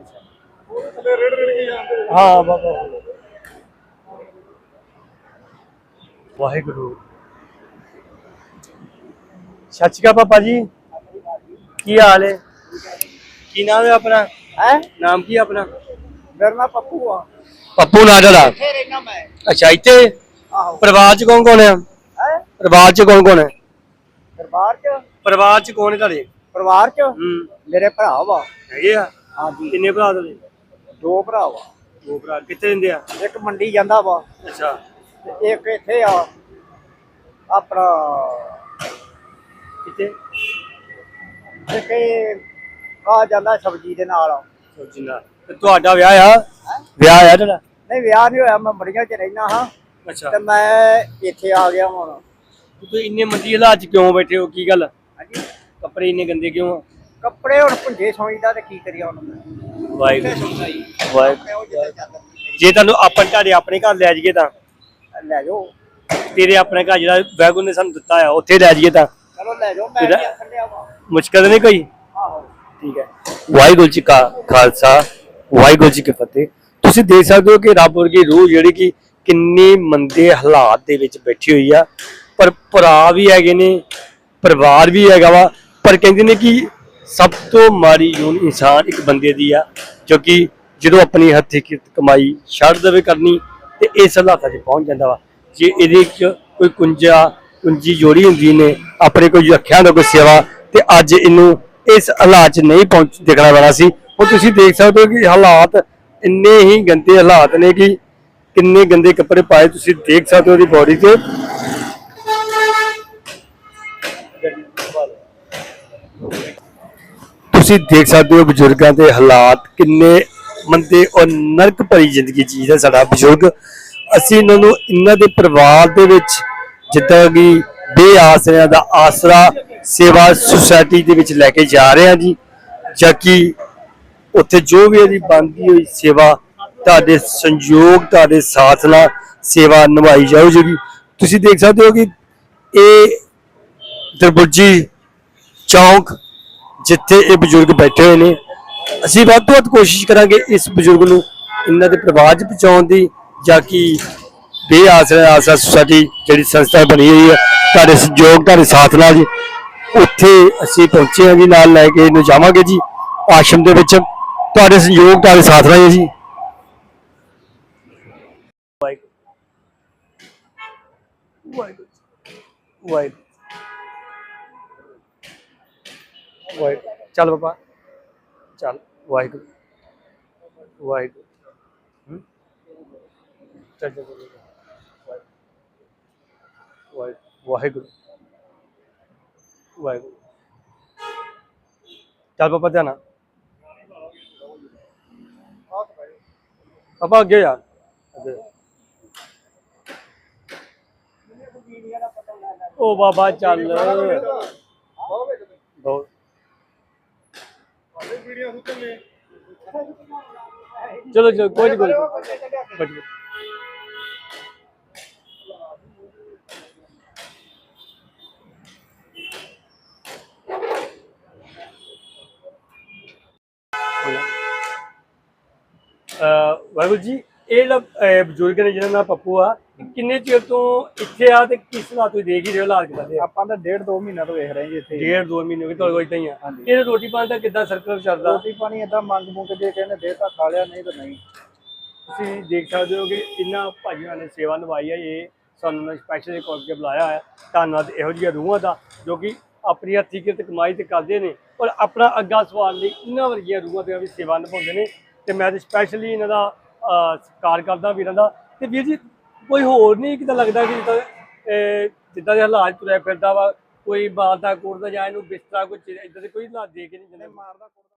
ਥੱਲੇ ਰੇੜ ਰੇੜ ਕੇ ਜਾਂਦੇ ਹਾਂ ਬਾਬਾ ਵਾਹਿਗੁਰੂ। ਸਤਿ ਸ਼੍ਰੀ ਅਕਾਲ ਪਾਪਾ ਜੀ। ਕੀ ਹਾਲ ਹੈ ਕੀ ਨਾਮ ਹੈ ਆਪਣਾ? ਹੈ? ਨਾਮ ਕੀ ਹੈ ਆਪਣਾ? ਮੇਰਾ ਨਾਮ ਪੱਪੂ ਆ। ਪੱਪੂ ਨਾਂ ਮੈਂ ਅੱਛਾ ਇੱਥੇ ਆਹੋ। ਪਰਿਵਾਰ ਚ ਕੌਣ ਕੌਣ ਹੈ ਹੈ? ਪਰਿਵਾਰ ਚ ਕੌਣ ਕੌਣ ਹੈ ਦਰਬਾਰ ਚ? ਪਰਿਵਾਰ ਚ ਕੌਣ ਹੈ ਤੁਹਾਡੇ? ਪਰਿਵਾਰ ਚ? ਹੂੰ। ਮੇਰੇ ਭਰਾ ਵਾ। ਹੈਗੇ ਆ? ਹਾਂਜੀ। ਕਿੰਨੇ ਭਰਾ ਤੁਹਾਡੇ? ਦੋ ਭਰਾ ਵਾ। ਦੋ ਭਰਾ। ਕਿੱਥੇ ਰਹਿੰਦੇ ਆ? ਇੱਕ ਮੰਡੀ ਜਾਂਦਾ ਵਾ। ਅੱਛਾ। ਤੇ ਇੱਕ ਇੱਥੇ ਆ ਆਪਣਾ ਕਿੱਥੇ? ਇੱਕ ਇਹ ਆ ਜਾਂਦਾ ਸਬਜ਼ੀ ਦੇ ਨਾਲ। ਸਬਜ਼ੀ ਨਾਲ। ਤੇ ਤੁਹਾਡਾ ਵਿਆਹ ਆ? ਵਿਆਹ ਆ ਤੁਹਾਡਾ? ਨਹੀਂ ਵਿਆਹ ਨਹੀਂ ਹੋਇਆ ਮੈਂ ਬੜੀਆਂ ਚ ਰਹਿਣਾ ਹਾਂ। ਅੱਛਾ। ਤੇ ਮੈਂ ਇੱਥੇ ਆ ਗਿਆ ਹੁਣ। ਤੁਸੀਂ ਇੰਨੇ ਮੰਦੀ ਹਾਲਾਤ ਚ ਕਿਉਂ ਬੈਠੇ ਹੋ? ਕੀ ਗੱਲ? ਹਾਂਜੀ। ਕੱਪੜੇ ਇੰਨੇ ਗੰਦੇ ਕਿਉਂ ਆ? ਕੱਪੜੇ ਹੁਣ ਪੁੰਜੇ ਸੌਈਦਾ ਤੇ ਕੀ ਕਰੀਏ ਹੁਣ? ਵਾਹਿਗੁਰੂ। ਵਾਹਿਗੁਰੂ ਜੇ ਤੁਹਾਨੂੰ ਆਪਾਂ ਤੁਹਾਡੇ ਆਪਣੇ ਘਰ ਲੈ ਜਾਈਏ ਤਾਂ। ਲੈ ਜਾਓ। ਤੇਰੇ ਆਪਣੇ ਘਰ ਜਿਹੜਾ ਵੈਗੁਰ ਨੇ ਸਾਨੂੰ ਦਿੱਤਾ ਆ ਉੱਥੇ ਲੈ ਜਾਈਏ ਤਾਂ। ਚਲੋ ਲੈ ਜਾਓ ਮੈਂ ਆਖਣ ਵਾ। ਮੁਸ਼ਕਲ ਨਹੀਂ ਕੋਈ? ਆਹੋ। ਠੀਕ ਹੈ। ਵਾਹਿਗੁਰੂ ਜੀ ਕਾ ਖਾਲਸਾ ਵਾਹਿਗੁਰੂ ਜੀ ਕੀ ਫਤਿਹ। ਤੁਸੀਂ ਦੇਖ ਸਕਦੇ ਹੋ ਕਿ ਰੱਬ ਵਰਗੀ ਰੂਹ ਜਿਹੜੀ ਕਿ ਕਿੰਨੀ ਮੰਦੇ ਹਾਲਾਤ ਦੇ ਵਿੱਚ ਬੈਠੀ ਹੋਈ ਆ। ਪਰ ਭਰਾ ਵੀ ਹੈਗੇ ਨੇ ਪਰਿਵਾਰ ਵੀ ਹੈਗਾ ਵਾ। ਪਰ ਕਹਿੰਦੇ ਨੇ ਕਿ ਸਭ ਤੋਂ ਮਾੜੀ ਜੂਨ ਇਨਸਾਨ ਇੱਕ ਬੰਦੇ ਦੀ ਆ ਜੋ ਕਿ ਜਦੋਂ ਆਪਣੀ ਹੱਥੀਂ ਕਮਾਈ ਛੱਡ ਦੇਵੇ ਕਰਨੀ, ਤੇ ਇਸ ਹਾਲਾਤਾਂ 'ਚ ਪਹੁੰਚ ਜਾਂਦਾ ਵਾ। ਜੇ ਇਹਦੇ 'ਚ ਕੋਈ ਕੁੰਜਾ, ਕੁੰਜੀ ਜੋੜੀ ਹੁੰਦੀ ਨੇ, ਆਪਣੇ ਕੋਈ ਰੱਖਿਆ ਹੁੰਦਾ ਕੋਈ ਸੇਵਾ, ਤੇ ਅੱਜ ਇਹਨੂੰ ਇਸ ਹਾਲਾਤ 'ਚ ਨਹੀਂ ਪਹੁੰਚ ਦੇਖਣਾ ਪੈਣਾ ਸੀ। ਉਹ ਤੁਸੀਂ ਦੇਖ ਸਕਦੇ ਹੋ ਕਿ ਹਾਲਾਤ ਇੰਨੇ ਹੀ ਗੰਦੇ ਹਾਲਾਤ ਨੇ ਕਿ ਕਿੰਨੇ ਗੰਦੇ ਕੱਪੜੇ ਪਾਏ ਤੁਸੀਂ ਦੇਖ ਸਕਦੇ ਹੋ ਉਹਦੀ ਬੋਡੀ ਤੇ ਤੁਸੀਂ ਦੇਖ ਸਕਦੇ ਹੋ ਬਜ਼ੁਰਗਾਂ ਦੇ ਹਾਲਾਤ ਕਿੰਨੇ ਮੰਦੇ ਔਰ ਨਰਕ ਭਰੀ ਜ਼ਿੰਦਗੀ ਜੀਦਾ ਸਾਡਾ ਬਜ਼ੁਰਗ। ਅਸੀਂ ਇਹਨਾਂ ਨੂੰ ਇਹਨਾਂ ਦੇ ਪਰਿਵਾਰ ਦੇ ਵਿੱਚ ਜਿੱਦਾਂ ਕਿ ਬੇਆਸਰਿਆਂ ਦਾ ਆਸਰਾ ਸੇਵਾ ਸੁਸਾਇਟੀ ਦੇ ਵਿੱਚ ਲੈ ਕੇ ਜਾ ਰਹੇ ਹਾਂ ਜੀ, ਜਾਂ ਕਿ ਉੱਥੇ ਜੋ ਵੀ ਇਹਦੀ ਬਣਦੀ ਹੋਈ ਸੇਵਾ, ਤੁਹਾਡੇ ਸੰਯੋਗ, ਤੁਹਾਡੇ ਸਾਥ ਨਾਲ ਸੇਵਾ ਨਿਭਾਈ ਜਾਊ ਜੀ ਤੁਸੀਂ ਦੇਖ ਸਕਦੇ ਹੋ ਕਿ ਇਹ ਦਰਬੁਜੀ ਚੌਂਕ ਜਿੱਥੇ ਇਹ ਬਜ਼ੁਰਗ ਬੈਠੇ ਹੋਏ ਨੇ, ਅਸੀਂ ਵੱਧ ਤੋਂ ਵੱਧ ਕੋਸ਼ਿਸ਼ ਕਰਾਂਗੇ ਇਸ ਬਜ਼ੁਰਗ ਨੂੰ ਇਹਨਾਂ ਦੇ ਪਰਿਵਾਰ 'ਚ ਪਹੁੰਚਾਉਣ ਦੀ, ਜਾਂ ਕਿ ਬੇਆਸਰਾ ਆਸਰਾ ਸੁਸਾਇਟੀ ਜਿਹੜੀ ਸੰਸਥਾ ਬਣੀ ਹੋਈ ਹੈ, ਤੁਹਾਡੇ ਸਹਿਯੋਗ, ਤੁਹਾਡੇ ਸਾਥ ਨਾਲ ਜੀ, ਉੱਥੇ ਅਸੀਂ ਪਹੁੰਚੇ ਹਾਂ ਜੀ, ਨਾਲ ਲੈ ਕੇ ਇਹਨੂੰ ਜਾਵਾਂਗੇ ਜੀ, ਆਸ਼ਰਮ ਦੇ ਵਿੱਚ। ਤੁਹਾਡੇ ਸਹਿਯੋਗ, ਤੁਹਾਡੇ ਸਾਥ ਨਾਲ ਹੈ ਜੀ। ਵਾਹਿਗੁਰੂ ਵਾਹਿਗੁਰੂ ਵਾਹਿਗੁਰੂ ਚੱਲ ਬਾਬਾ ਚੱਲ ਵਾਹਿਗੁਰੂ ਵਾਹਿਗੁਰੂ ਹਮ? ਚੱਲ ਚੱਲ ਚੱਲ, ਚੱਲ। ਵਾਹਿਗੁਰੂ ਵਾਹਿਗੁਰੂ ਵਾਹਿਗੁਰੂ ਚੱਲ ਬਾਬਾ ਧਿਆਨਾ ਬਾਬਾ ਅੱਗੇ ਯਾਰ ਅੱਗੇ ਉਹ ਬਾਬਾ ਚੱਲ ਬਹੁਤ ਵੀਡੀਓ ਸੁੱਟਣੇ ਚਲੋ ਚਲੋ, ਕੋਈ ਨਹੀਂ ਕੋਈ ਨੀ। ਵਾਹਿਗੁਰੂ ਜੀ, ਇਹ ਜਿਹੜਾ ਬਜ਼ੁਰਗ ਨੇ ਜਿਹਨਾਂ ਦਾ ਪੱਪੂ ਆ ਕਿੰਨੇ ਚਿਰ ਤੋਂ ਇੱਥੇ ਆ ਤੇ ਕਿਸ ਹਾਲਾਤ ਤੁਸੀਂ ਦੇਖ ਹੀ ਰਹੇ ਹੋ ਹਾਲਾਤ ਕਿਦਾਂ ਦੇ ਆ? ਆਪਾਂ ਤਾਂ ਡੇਢ ਦੋ ਮਹੀਨਾ ਤੋਂ ਵੇਖ ਰਹੇ ਜੀ ਇੱਥੇ। ਡੇਢ ਦੋ ਮਹੀਨੇ ਹੋ ਗਏ ਤੁਹਾਡੇ ਕੋਲ ਹੀ ਆ। ਹਾਂਜੀ। ਇਹ ਰੋਟੀ ਪਾਣੀ ਦਾ ਕਿੱਦਾਂ ਸਰਕਲ ਚੱਲਦਾ? ਰੋਟੀ ਪਾਣੀ ਏਦਾਂ ਮੰਗ ਮੁੰਗ ਜੇ ਕਹਿੰਦੇ ਦੇ ਤਾਂ ਖਾ ਲਿਆ ਨਹੀਂ ਤਾਂ ਨਹੀਂ। ਤੁਸੀਂ ਦੇਖ ਸਕਦੇ ਹੋ ਕਿ ਇਹਨਾਂ ਭਾਈਆਂ ਨੇ ਸੇਵਾ ਨਿਭਾਈ ਹੈ ਇਹ ਸਾਨੂੰ ਸਪੈਸ਼ਲ ਕਾਲ ਕੇ ਬੁਲਾਇਆ ਹੈ ਧੰਨਵਾਦ ਇਹੋ ਜਿਹੀਆਂ ਰੂਹਾਂ ਦਾ ਜੋ ਕਿ ਆਪਣੀ ਹੱਥੀਂ ਕਿਰਤ ਕਮਾਈ ਤੇ ਕਰਦੇ ਨੇ। ਔਰ ਆਪਣਾ ਅੱਗਾ ਸਵਾਲ ਲਈ ਇਹਨਾਂ ਵਰਗੀਆਂ ਰੂਹਾਂ ਤੇ ਵੀ ਸੇਵਾ ਨਿਭਾਉਂਦੇ ਨੇ। ਤੇ ਮੈਂ ਤੇ ਸਪੈਸ਼ਲੀ ਇਹਨਾਂ ਦਾ ਅਹ, ਸਤਿਕਾਰ ਕਰਦਾ ਵੀਰਾਂ ਦਾ। ਤੇ ਵੀਰ ਜੀ ਕੋਈ ਹੋਰ ਨਹੀਂ ਕਿਤਾ ਲੱਗਦਾ ਕਿ ਜਿੱਦਾਂ ਅਹ, ਜਿੱਦਾਂ ਦੇ ਹਾਲਾਤ ਤੁਰਿਆ ਫਿਰਦਾ ਵਾ ਕੋਈ ਮਾਰਦਾ ਕੋੜਦਾ ਜਾਂ ਇਹਨੂੰ ਬਿਸਤਰਾ ਕੋਈ ਇਦਾਂ ਦੇ ਕੋਈ ਹਾਲਾਤ ਦੇ ਕੇ ਨਹੀਂ ਜਾਂਦੇ ਮਾਰਦਾ